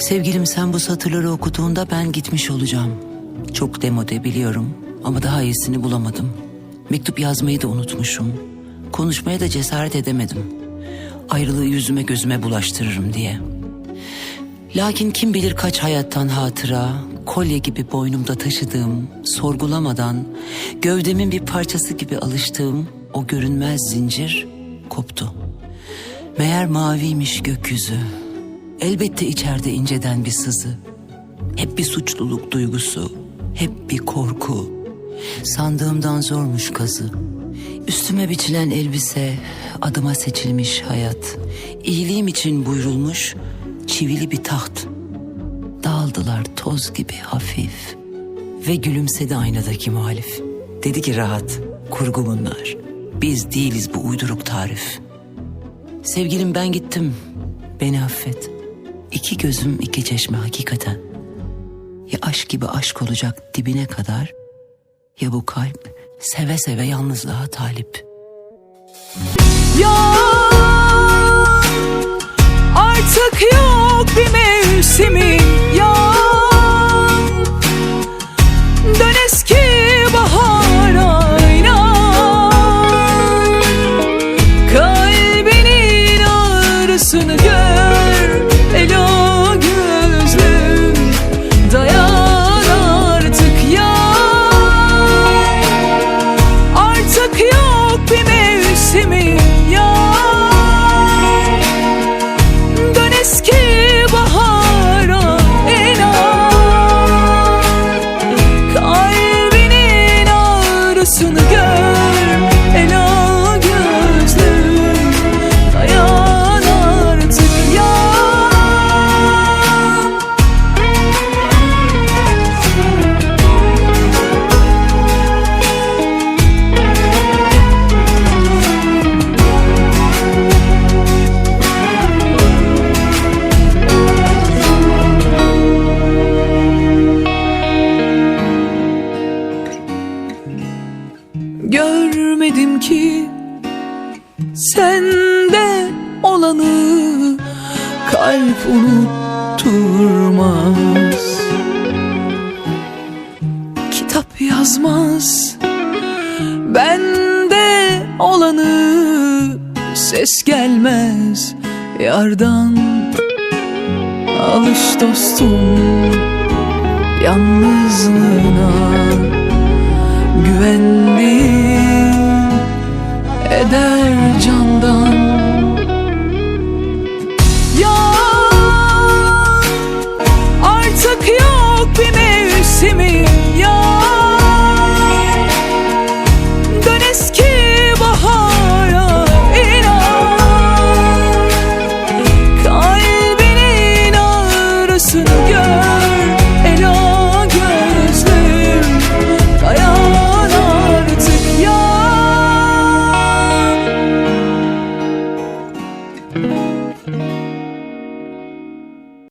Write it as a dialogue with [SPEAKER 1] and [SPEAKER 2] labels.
[SPEAKER 1] Sevgilim sen bu satırları okuduğunda ben gitmiş olacağım. Çok demode biliyorum ama daha iyisini bulamadım. Mektup yazmayı da unutmuşum. Konuşmaya da cesaret edemedim. Ayrılığı yüzüme gözüme bulaştırırım diye. Lakin kim bilir kaç hayattan hatıra, kolye gibi boynumda taşıdığım, sorgulamadan, gövdemin bir parçası gibi alıştığım o görünmez zincir koptu. Meğer maviymiş gökyüzü. Elbette içeride inceden bir sızı. Hep bir suçluluk duygusu, hep bir korku. Sandığımdan zormuş kazı. Üstüme biçilen elbise, adıma seçilmiş hayat. İyiliğim için buyrulmuş çivili bir taht. Dağıldılar toz gibi hafif. Ve gülümsedi aynadaki muhalif. Dedi ki rahat, kurgu bunlar. Biz değiliz bu uyduruk tarif. Sevgilim ben gittim. Beni affet. İki gözüm iki çeşme hakikaten. Ya aşk gibi aşk olacak dibine kadar ya bu kalp seve seve yalnızlığa talip.
[SPEAKER 2] Yok sesimi sende olanı kalp unutturmaz Kitap yazmaz. Bende olanı ses gelmez yardan. Alış dostum yalnızlığına güvendiğim eder Dios.